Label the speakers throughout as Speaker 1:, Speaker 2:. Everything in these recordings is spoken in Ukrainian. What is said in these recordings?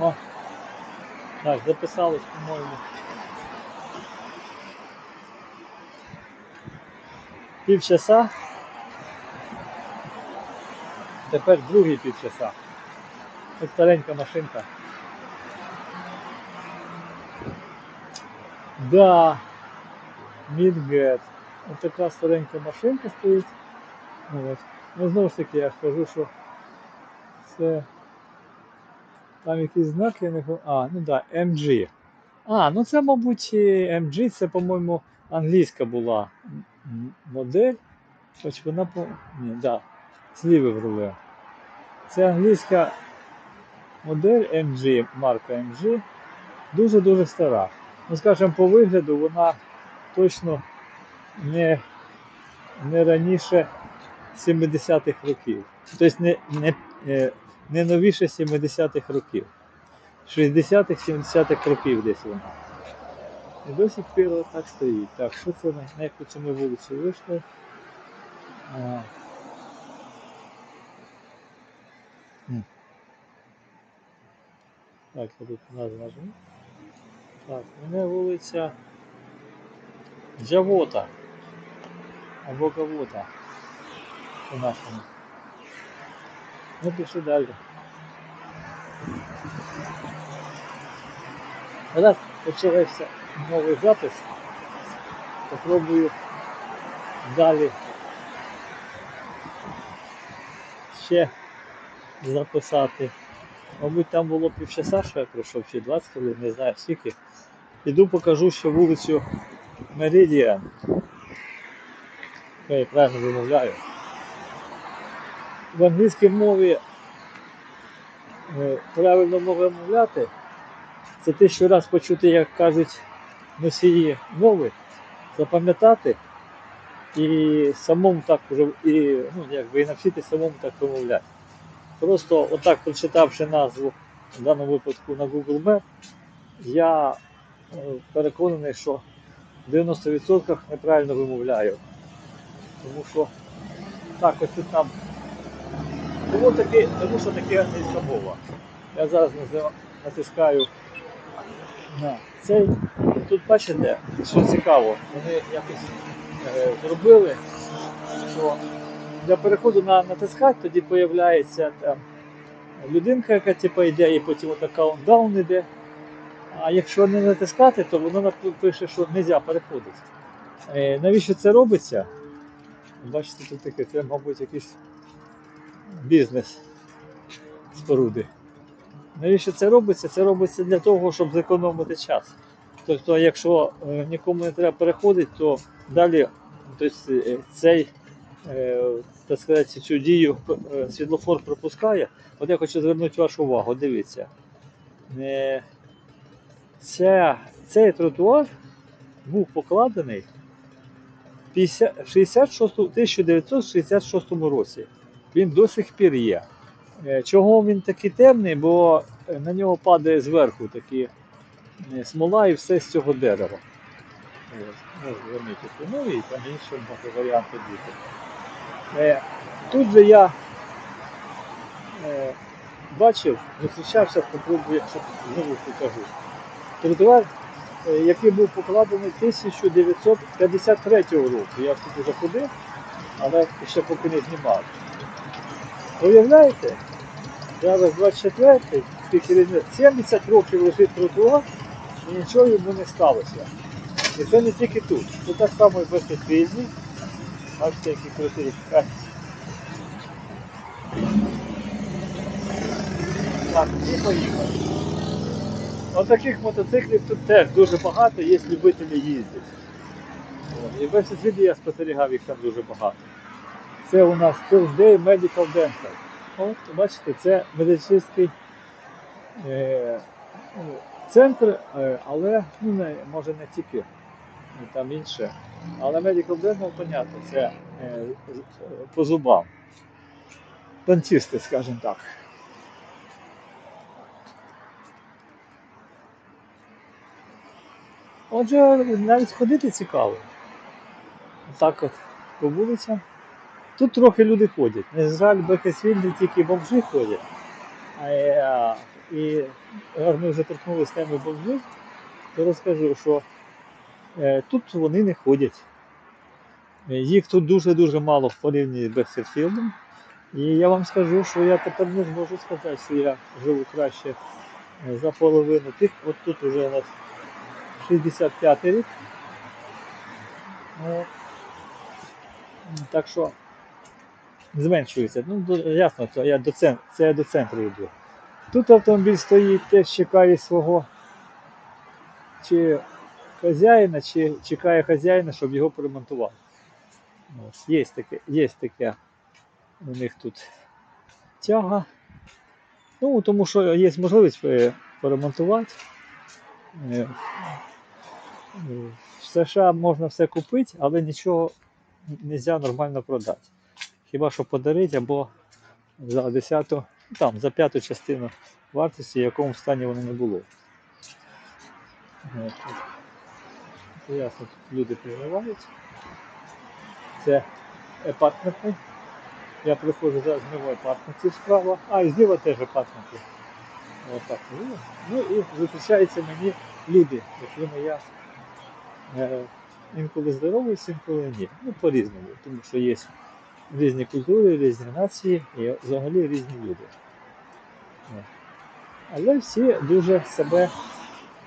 Speaker 1: О. Так, записались, по-моєму. Півчаса. Тепер другі півчаса. Це старенька машинка. Да. Мідгет. Ось така старенька машинка стоїть. От. Ну знову ж таки я ж кажу, що це там якісь знаки, я не А, ну так, да, MG. А, ну це, мабуть, MG, це, по-моєму, англійська була модель. Хоч вона по. Ні, да, зліви вруле. Це англійська модель MG, марка MG. Дуже-дуже стара. Ну, скажімо, по вигляду вона точно не, не раніше 70-х років. Тобто не, не, е, не новіше 70-х років. 60-х, 70-х років десь вона. І до сих так стоїть. Так, що це на яку це ми вулицю вийшли? Так, я тут назву нажму. Так, мене вулиця Джавота. Або Гавота. По-нашому. Ну, пішли далі. Раз почався новий запис, попробую далі ще записати. Мабуть, там було півчаса, що я пройшов, чи 20 хвилин, не знаю скільки. Піду покажу ще вулицю Меридіан. Я правильно вимовляю. В англійській мові е, правильно вимовляти. Це те, що раз почути, як кажуть носії мови, запам'ятати і самому так уже, і, ну, якби, і навчитися самому так вимовляти. Просто отак прочитавши назву, в даному випадку на Google Map, я е, переконаний, що в 90% неправильно вимовляю. Тому що так, ось тут нам. Тому, таки, тому що таке мова. Я зараз натискаю на цей. Тут бачите, що цікаво, вони якось е, зробили, що для переходу на натискати тоді з'являється там людинка, яка типу, йде, і потім от каунтдаун йде. А якщо не натискати, то воно пише, що не можна переходити. Е, навіщо це робиться? Бачите, тут таке, це, мабуть, якийсь бізнес споруди. Навіщо це робиться? Це робиться для того, щоб зекономити час. Тобто, якщо е, нікому не треба переходити, то далі тобто, е, цей, е, так сказати, цю дію світлофор пропускає. От я хочу звернути вашу увагу, дивіться. Ця, цей тротуар був покладений 50, 66, 1966 році. Він до сих пір є. Е, Чого він такий темний? Бо е, на нього падає зверху такі е, смола і все з цього дерева. Ну і там інші варіанти. Е, Тут же я бачив, зустрічався, попробую, якщо знову покажу. Тротуар, який був покладений 1953 року. Я тут вже ходив, але ще поки не знімав. Уявляєте? Зараз 24-й, скільки різниць, 70 років лежить тротуар і нічого йому не сталося. І це не тільки тут. Це так само і в Вестфільні. Бачите, які круті. Так, і поїхали. От таких мотоциклів тут теж дуже багато, є любителі їздити. І в Вестфільні я спостерігав їх там дуже багато. Це у нас Thursday Medical Dental. От, бачите, це медицинський е, центр, е, але ну, не, може не тільки ну, там інше. Але Medical Dental, понятно, це е, по зубам. Дантісти, скажімо так. Отже, навіть ходити цікаво. Так от по вулицям. Тут трохи люди ходять. На жаль, в тільки бомжі ходять. Е, і раз ми вже торкнулися теми бомжів, то розкажу, що е, тут вони не ходять. Е, Їх тут дуже-дуже мало в порівнянні з Бексерфілдом. І я вам скажу, що я тепер не зможу сказати, що я живу краще за половину тих. От тут вже у нас 65 рік. Так що зменшується. Ну, ясно, це я до центру, це я до центру йду. Тут автомобіль стоїть, теж чекає свого чи хазяїна, чи чекає хазяїна, щоб його поремонтували. Ось, Є таке, є таке у них тут тяга. Ну, тому що є можливість е, поремонтувати. Е, В США можна все купити, але нічого не можна нормально продати. Хіба що подарити або за 10, там, за п'яту частину вартості, в якому стані воно не було. Ясно, люди проживають. Це апартменти. Я приходжу зараз мимо апартментів справа, а і зліва теж апартменти. Отак. Ну, ну і зустрічаються мені люди, якими я е, інколи здоровуюсь, інколи ні. Ну, по-різному, тому що є різні культури, різні нації і взагалі різні люди. Але всі дуже себе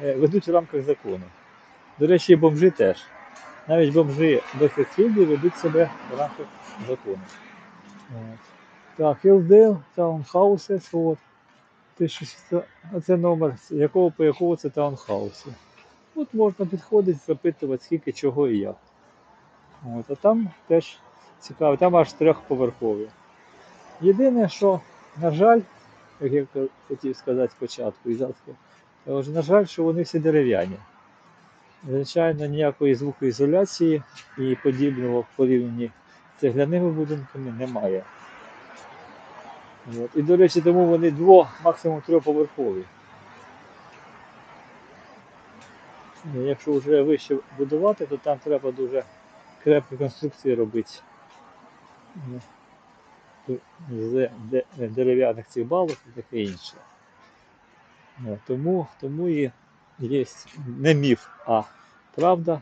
Speaker 1: е, ведуть в рамках закону. До речі, бомжі теж. Навіть бомжи Бехефілді ведуть себе в рамках закону. Так, Хілдейл, таунхауси, от. 1600, це номер, якого по якого це таунхауси. От можна підходити, запитувати, скільки, чого і як. От, а там теж цікаво, там аж трьохповерхові. Єдине, що, на жаль, як я хотів сказати спочатку, і е, на жаль, що вони всі дерев'яні. Звичайно, ніякої звукоізоляції і подібного в порівнянні з цегляними будинками немає. От. І, до речі, тому вони дво, максимум трьохповерхові. Якщо вже вище будувати, то там треба дуже крепкі конструкції робити. З дерев'яних цих балок і таке інше. Е, Тому, тому і є не міф, а правда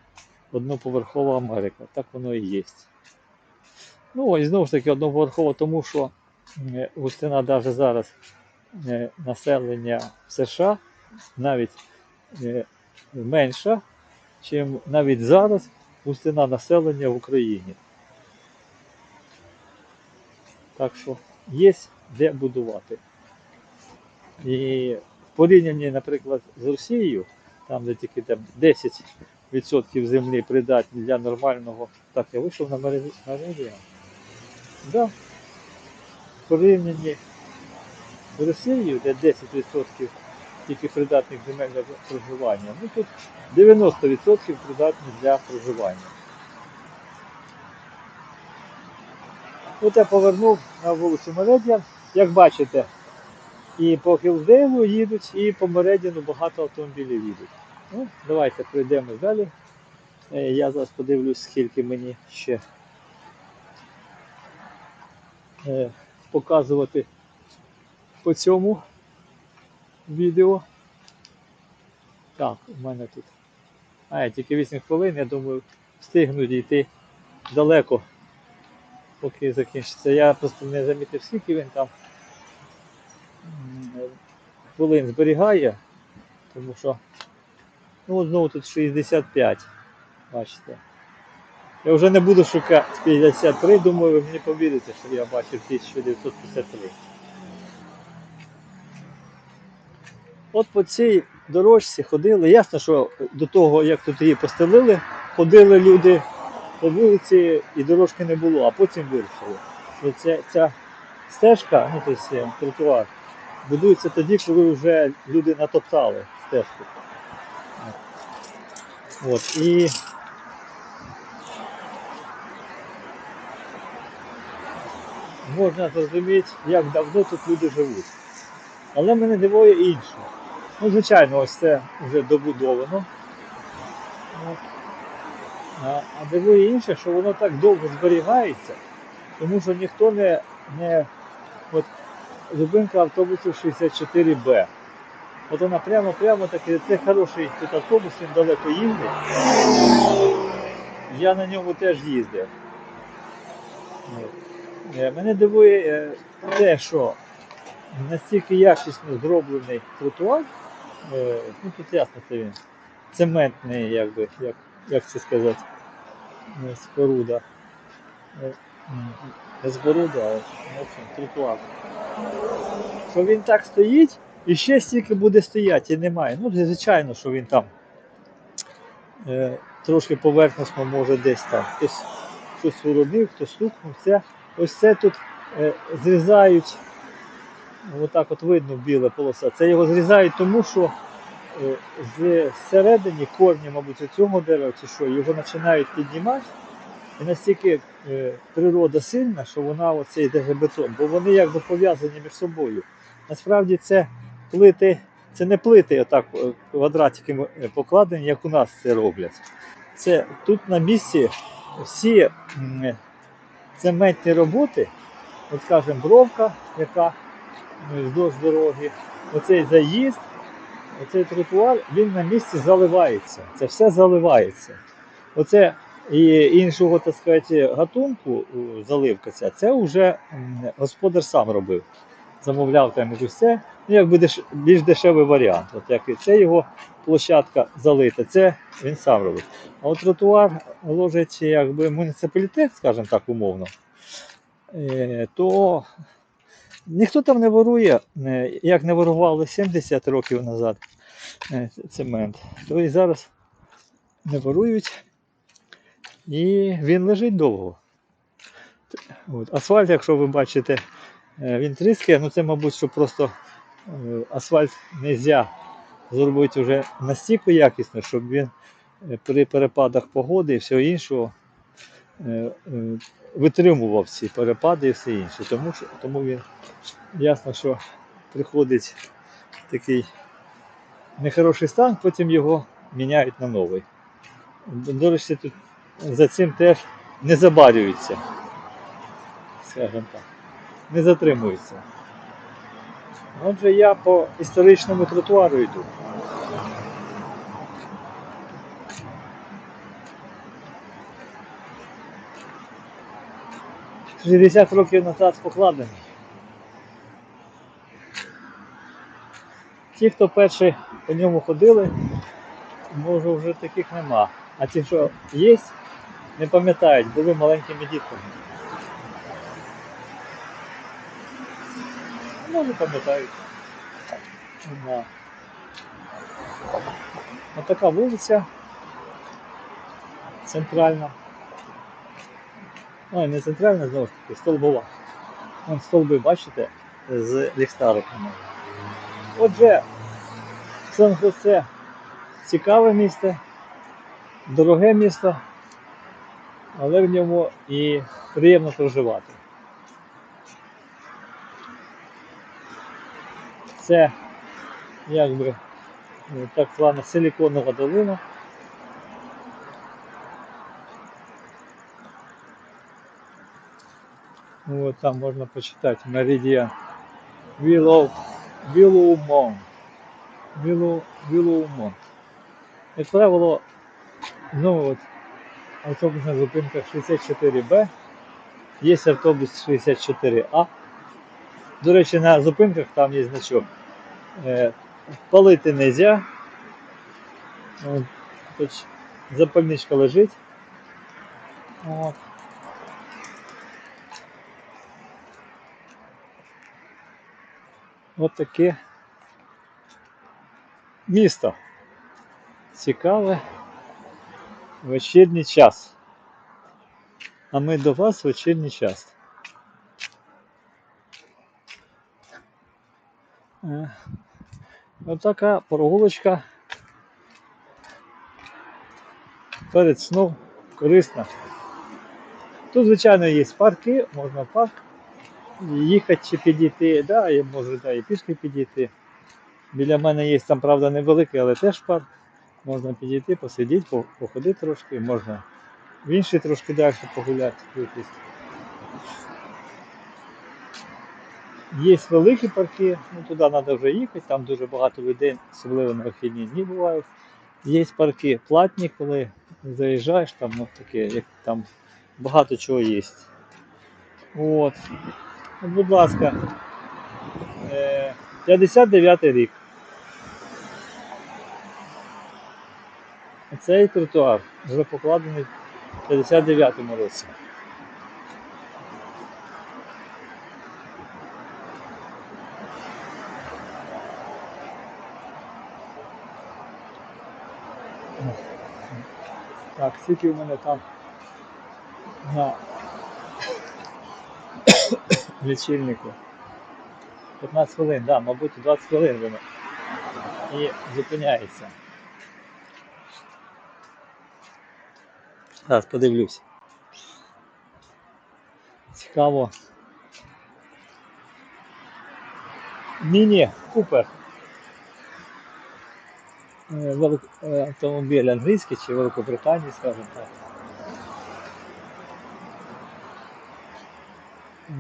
Speaker 1: одноповерхова Америка. Так воно і є. Ну і знову ж таки одноповерхова, тому що е, густина навіть зараз е, населення в США навіть менша, ніж навіть зараз густина населення в Україні. Так що є де будувати. І порівнянні, наприклад, з Росією, там де тільки там 10% землі придатні для нормального. Так, я вийшов на мережі. Да. Порівнянні з Росією, де 10% тільки придатних земель для проживання, ну тут 90% придатні для проживання. От я повернув на вулицю Мередіан. Як бачите, і по Хілдейлу їдуть, і по Мередіану багато автомобілів їдуть. Ну, давайте пройдемо далі. Е, Я зараз подивлюсь, скільки мені ще е, показувати по цьому відео. Так, у мене тут. А, тільки 8 хвилин, я думаю, встигну дійти далеко, поки закінчиться. Я просто не замітив, скільки він там хвилин зберігає, тому що ну знову тут 65. Бачите. Я вже не буду шукати 53, думаю, ви мені повірите, що я бачив 1953. От по цій дорожці ходили. Ясно, що до того, як тут її постелили, ходили люди по вулиці і дорожки не було, а потім вирішили. Ця, ця стежка, ну тобто тротуар, будується тоді, коли вже люди натоптали стежку. От, і можна зрозуміти, як давно тут люди живуть. Але мене дивує інше. Ну, звичайно, ось це вже добудовано. От. А, дивує інше, що воно так довго зберігається, тому що ніхто не, не от, зупинка автобусу 64Б. От вона прямо-прямо таки, це хороший тут автобус, він далеко їздить. Я на ньому теж їздив. Е, Мене дивує е, те, що настільки якісно зроблений тротуар, е, ну тут ясно це він, цементний, якби, як, як це сказати, не споруда. Е, Не споруда, а общем, тротуар. Що він так стоїть і ще стільки буде стояти і немає. Ну, звичайно, що він там е, трошки поверхносно може десь там. Хтось щось уронив, хтось стукнув. Це, ось це тут е, зрізають, отак от видно біла полоса. Це його зрізають тому, що е, з середини корні, мабуть, цього дерева чи що, його починають піднімати. І настільки е, природа сильна, що вона оце йде бетон, бо вони якби пов'язані між собою. Насправді це плити, це не плити отак е, квадратиками е, покладені, як у нас це роблять. Це тут на місці всі цементні роботи, от скажімо, бровка, яка вздовж дороги, оцей заїзд, оцей тротуар, він на місці заливається. Це все заливається. Оце і іншого, так сказати, гатунку заливка ця, це вже господар сам робив. Замовляв там і все. Ну, якби деш, більш дешевий варіант. От як і це його площадка залита, це він сам робить. А от тротуар ложить якби муніципалітет, скажімо так, умовно, е, то ніхто там не ворує, е, як не ворували 70 років назад е, цемент, то і зараз не ворують. І він лежить довго. От. Асфальт, якщо ви бачите, е, він тріскає, ну це, мабуть, що просто асфальт не можна зробити вже настільки якісно, щоб він при перепадах погоди і всього іншого витримував ці перепади і все інше. Тому, що, тому він ясно, що приходить такий нехороший стан, потім його міняють на новий. До речі, тут за цим теж не забарюються, скажімо так, не затримуються. Отже, я по історичному тротуару йду. Шістдесят років назад покладений. Ті, хто перші по ньому ходили, може вже таких нема. А ті, що є, не пам'ятають, були маленькими дітками. А Може пам'ятають. Ось така вулиця центральна. Ой, не центральна, знову ж таки, столбова. Вон столби, бачите, з ліхтариками. Отже, Сан-Хосе цікаве місто, дороге місто, але в ньому і приємно проживати. Це якби е, так звана силіконова долина. Ну, от там Меридіан Willow, Willowmont. Willow, Willowmont. Як правило, знову от автобусна зупинка 64Б. Є автобус 64А. До речі, на зупинках там є значок. Е, палити не можна. Тут запальничка лежить. От. От таке місто. Цікаве вечірній час. А ми до вас вечірній час. Е, Отака прогулочка перед сном корисна. Тут, звичайно, є парки, можна в парк їхати чи підійти, да, і може да, і пішки підійти. Біля мене є там, правда, невеликий, але теж парк. Можна підійти, посидіти, походити трошки, можна в інший трошки далі погуляти. якийсь. Є великі парки, ну туди треба вже їхати, там дуже багато людей, особливо на вихідні дні бувають. Є парки платні, коли заїжджаєш, там ну, таке, як там багато чого є. От. Будь ласка, е, 59 рік. Цей тротуар вже покладений в 59-му році. Так, скільки в мене там на лічильнику? 15 хвилин, да, мабуть, 20 хвилин воно. І зупиняється. Зараз подивлюсь. Цікаво. Міні Купер. Е, е, Автомобіль англійський чи Великобританії, скажімо так.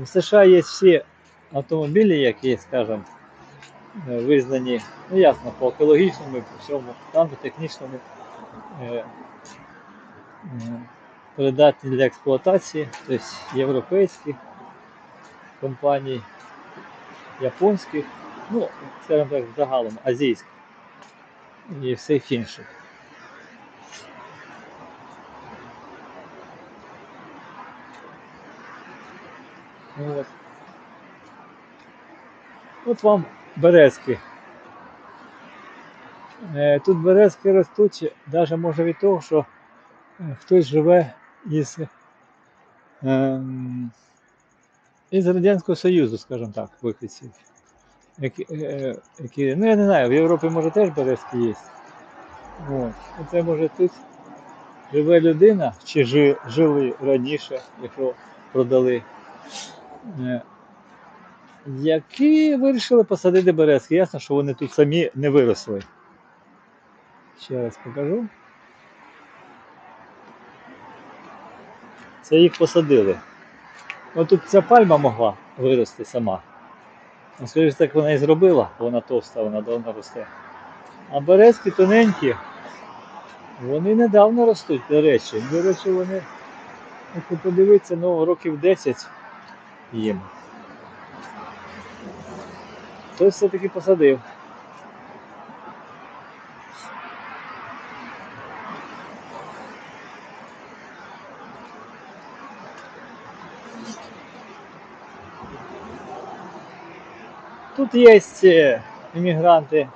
Speaker 1: В США є всі автомобілі, які, скажімо, е, визнані, ну ясно, по екологічному і по всьому, там по технічному е, е, придатні для експлуатації, тобто європейських компаній, японських, ну, скажімо так, загалом азійських і всіх інших. От. От вам березки. Е, Тут березки ростуть, навіть може від того, що е, хтось живе із, ем, із Радянського Союзу, скажімо так, вихідців. Е, які, ну я не знаю, в Європі може теж березки є. От. Оце може тут живе людина, чи жи, жили раніше, якщо продали. Е, Які вирішили посадити березки. Ясно, що вони тут самі не виросли. Ще раз покажу. Це їх посадили. Ось тут ця пальма могла вирости сама. Ну, скоріше так вона і зробила, вона товста, вона давно росте. А березки тоненькі, вони недавно ростуть, до речі. До речі, вони, якщо подивитися, ну, років 10 їм. Хтось все-таки посадив. Тут є е, іммігранти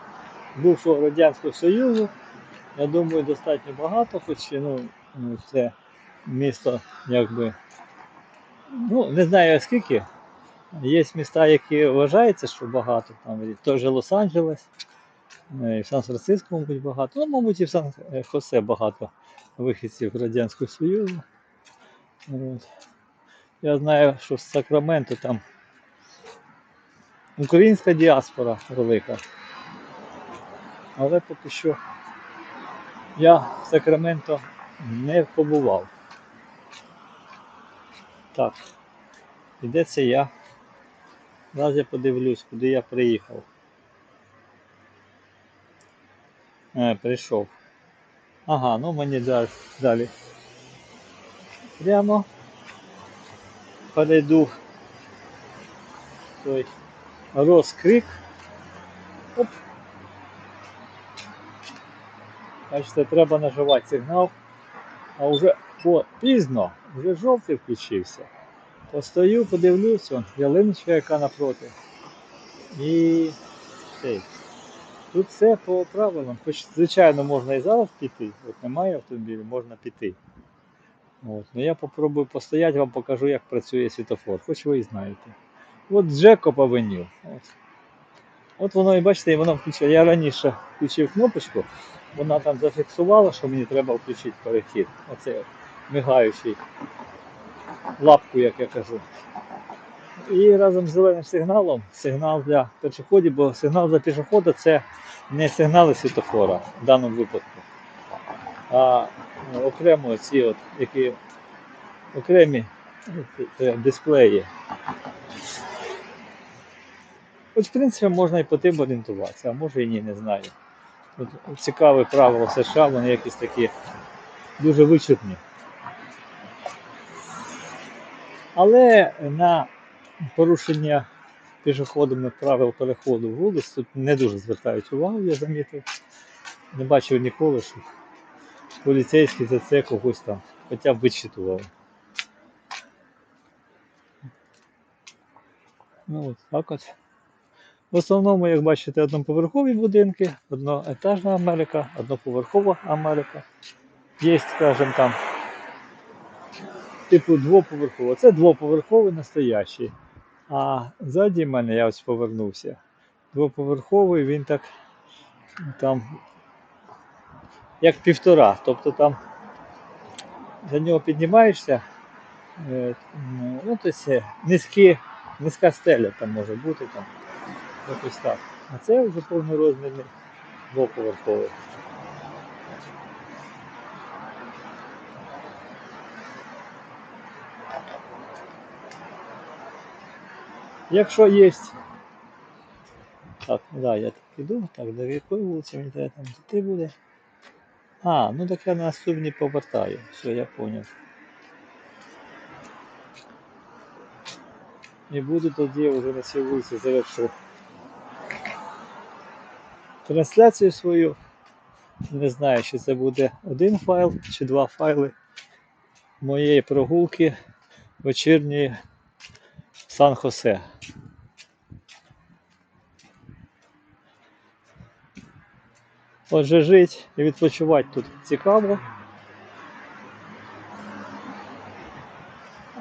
Speaker 1: бувшого Радянського Союзу. Я думаю, достатньо багато, хоч ну, це місто якби. Ну, не знаю скільки. Є міста, які вважаються, що багато, там і той же Лос-Анджелес, е, і в Сан-Франциско, мабуть, багато. Ну, мабуть, і в Сан-Хосе багато вихідців Радянського Союзу. От. Я знаю, що в Сакраменто там українська діаспора велика. Але поки що я в Сакраменто не побував. Так, і де це я? Зараз я подивлюсь, куди я приїхав. Е, прийшов. Ага, ну мені далі. далі. Прямо перейду той розкрик. Оп. Бачите, треба наживати сигнал. А вже о, пізно, вже жовтий включився. Постою, подивлюсь, вон, ялиночка яка напроти. І цей. Тут все по правилам. Хоч, звичайно, можна і зараз піти. От немає автомобіля, можна піти. От. Ну я попробую постояти, вам покажу, як працює світофор, хоч ви і знаєте. От Джекоб Авеню. От. От воно і бачите, і воно включає. Я раніше включив кнопочку, вона там зафіксувала, що мені треба включити перехід. Оце мигаючий лапку, як я кажу. І разом з зеленим сигналом сигнал для пішоходів, бо сигнал для пішохода це не сигнали світофора в даному випадку, а ну, окремо ці от, які окремі дисплеї. Хоч, в принципі, можна і по тим орієнтуватися, а може і ні, не знаю. Тут цікаві правила США, вони якісь такі дуже вичерпні. Але на порушення пішоходами правил переходу вулиць тут не дуже звертають увагу, я замітив. Не бачив ніколи, щоб поліцейські за це когось там хоча б вичитували. Ну от так от. В основному, як бачите, одноповерхові будинки, одноетажна Америка, одноповерхова Америка. Є, скажімо там, типу двоповерхова. Це двоповерховий настоящий. А ззаді мене я ось повернувся. Двоповерховий, він так там як півтора. Тобто там за нього піднімаєшся, е, ну, тобто низькі, низька стеля там може бути там. Якось так. А це вже повнорозмірний двоповерховий. Якщо є. Так, да, я так іду, так, до якої вулиці мені треба там дійти буде. А, ну так я на наступній повертаю. Все, я зрозумів. І буду тоді вже на цій вулиці завершу трансляцію свою. Не знаю, чи це буде один файл чи два файли моєї прогулки вечірньої в Сан-Хосе. Отже, жити і відпочивати тут цікаво.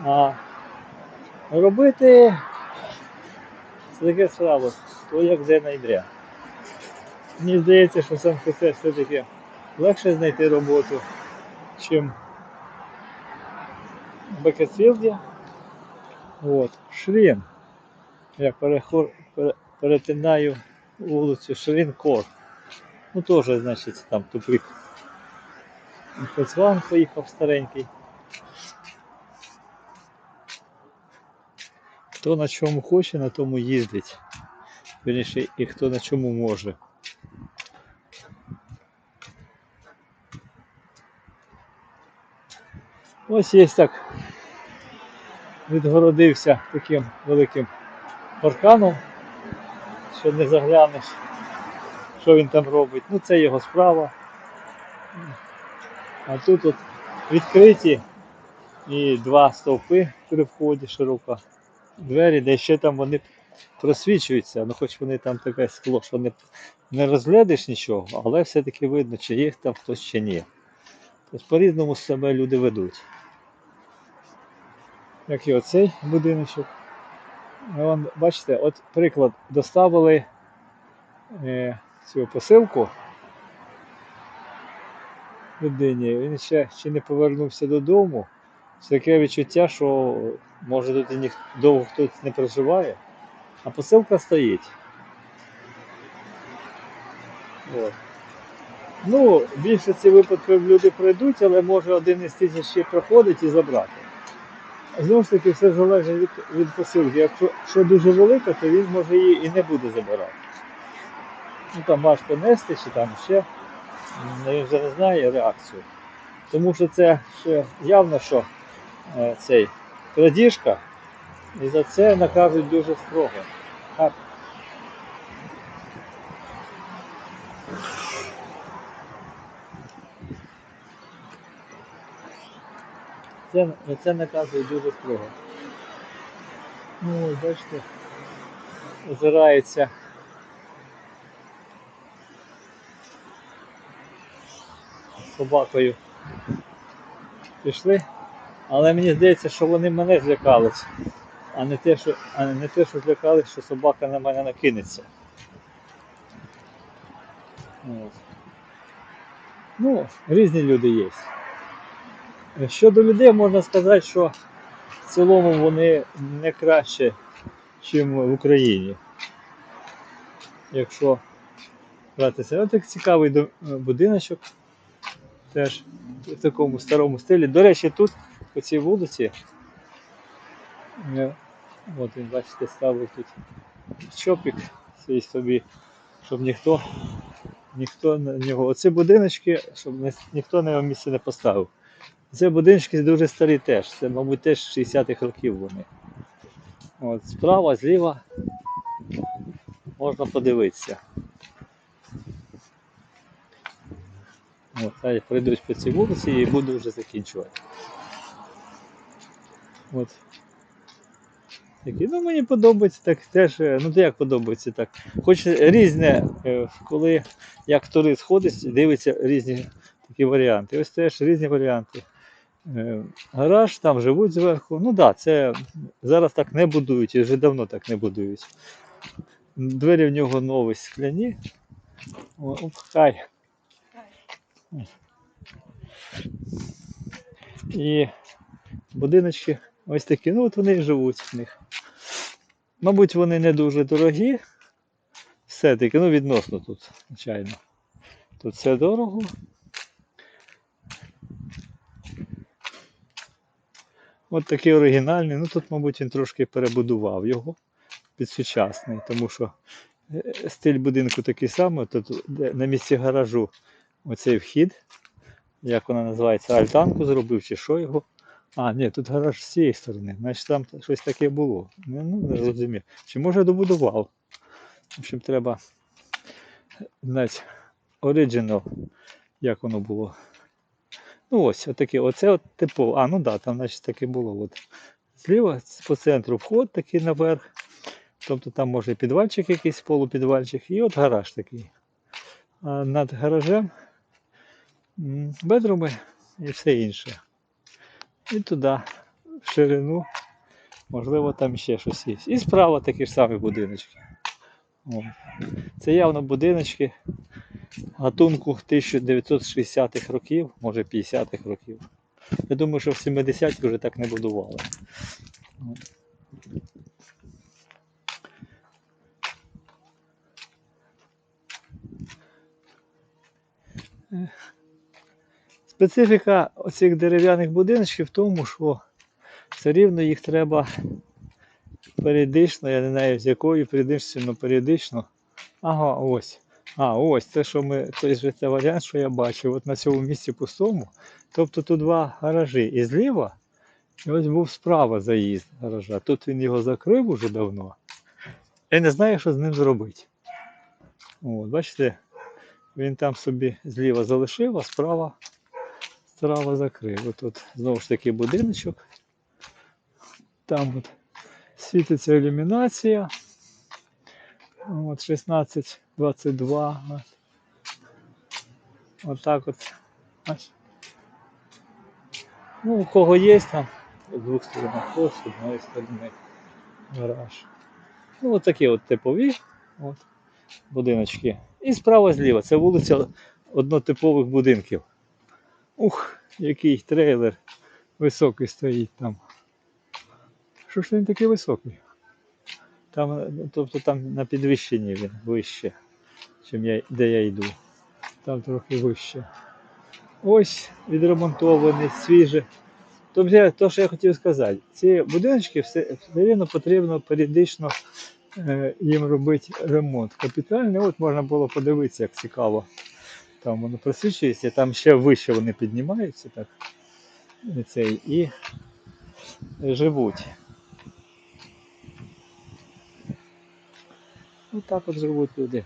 Speaker 1: А робити це таке справа, то як де найдря. Мені здається, що сам Хосе все-таки легше знайти роботу, чим в Бекетфілді. От, Шрін. Я перехор, пере, перетинаю вулицю Шрін-Кор. Ну теж, значить, там тупик. Фольксваген поїхав старенький. Хто на чому хоче, на тому їздить. Вірніше, і хто на чому може. Ось є так. Відгородився таким великим парканом, що не заглянеш, що він там робить. Ну це його справа. А тут от відкриті і два стовпи при вході широко. Двері, де ще там вони просвічуються, ну хоч вони там таке скло, що не, не розглядиш нічого, але все-таки видно, чи є там хтось чи ні. Тобто по-різному себе люди ведуть. Як і оцей будиночок. Вон, бачите, от приклад, доставили е, цю посилку людині, він ще, ще не повернувся додому. Це таке відчуття, що може тут і ніх, довго хтось не проживає, а посилка стоїть. От. Ну, в більшості випадків люди пройдуть, але може один із тисячі проходить і забрати. Знову ж таки, все залежить від, від посилки. Якщо що дуже велика, то він може її і не буде забирати. Ну там важко нести чи там ще. Ну, Він вже не знає реакцію. Тому що це ще явно, що е, цей крадіжка, і за це накажуть дуже строго. Це, це наказують дуже строго. Ну, ось, бачите, озирається. Собакою пішли. Але мені здається, що вони мене злякались, а не те, що, а не те, що злякались, що собака на мене накинеться. Ну, різні люди є. Щодо людей можна сказати, що в цілому вони не краще, ніж в Україні. Якщо братися, ось так цікавий будиночок. Теж в такому старому стилі. До речі, тут по цій вулиці. е, От він, бачите, ставив тут чопік свій собі, щоб ніхто, ніхто на нього. Оці будиночки, щоб ніхто на його місце не поставив. Це будиночки дуже старі теж. Це, мабуть, теж 60-х років вони. От, справа, зліва можна подивитися. От, я пройдусь по цій вулиці і буду вже закінчувати. От. Такі, ну мені подобається так теж, е, ну як подобається так. Хоч різне, е, коли як турист ходить, дивиться різні такі варіанти. Ось теж різні варіанти. Е, Гараж, там живуть зверху. Ну так, да, це зараз так не будують, і вже давно так не будують. Двері в нього нові скляні. О, хай. І будиночки ось такі, ну от вони і живуть в них. Мабуть, вони не дуже дорогі. Все-таки, ну відносно тут, звичайно. Тут все дорого. От такий оригінальний. Ну тут, мабуть, він трошки перебудував його під сучасний, тому що е, стиль будинку такий самий. Тут на місці гаражу оцей вхід, як вона називається, альтанку зробив чи що його. А, ні, тут гараж з цієї сторони. Значить там щось таке було. Ну, ну, не зрозумів. Чи може добудував? В общем, треба знати оригінал, як воно було. Ну ось, отаке, оце от типово. А, ну да, там значить таке було. От. Зліва по центру вход такий наверх. Тобто там може підвальчик якийсь, полупідвальчик, і от гараж такий. А над гаражем бедруми і все інше. І туди, в ширину, можливо, там ще щось є. І справа такі ж самі будиночки. О. Це явно будиночки гатунку 1960-х років, може 50-х років. Я думаю, що в 70-ті вже так не будували. Специфіка оцих дерев'яних будиночків в тому, що все рівно їх треба періодично, я не знаю з якою періодичністю, але періодично. Ага, ось. А, ось це, що ми, той же це варіант, що я бачив, от на цьому місці пустому. Тобто тут два гаражі. І зліва, і ось був справа заїзд гаража. Тут він його закрив уже давно. Я не знаю, що з ним зробити. От, бачите, він там собі зліва залишив, а справа, справа закрив. От тут знову ж таки будиночок. Там от світиться ілюмінація. От 16, 22. От. Отак от. Ось. Ну, у кого є там з двох сторон, хто з одної сторони гараж. Ну, от такі от типові от, будиночки. І справа зліва. Це вулиця однотипових будинків. Ух, який трейлер високий стоїть там. Що ж він такий високий? Там, ну, тобто там на підвищенні він вище, чим я, де я йду. Там трохи вище. Ось відремонтований, свіже. Тобто, то, що я хотів сказати, ці будиночки все, рівно потрібно періодично е, їм робити ремонт. Капітальний, от можна було подивитися, як цікаво. Там воно просвічується, там ще вище вони піднімаються так. І, цей, і живуть. Отак от живуть люди.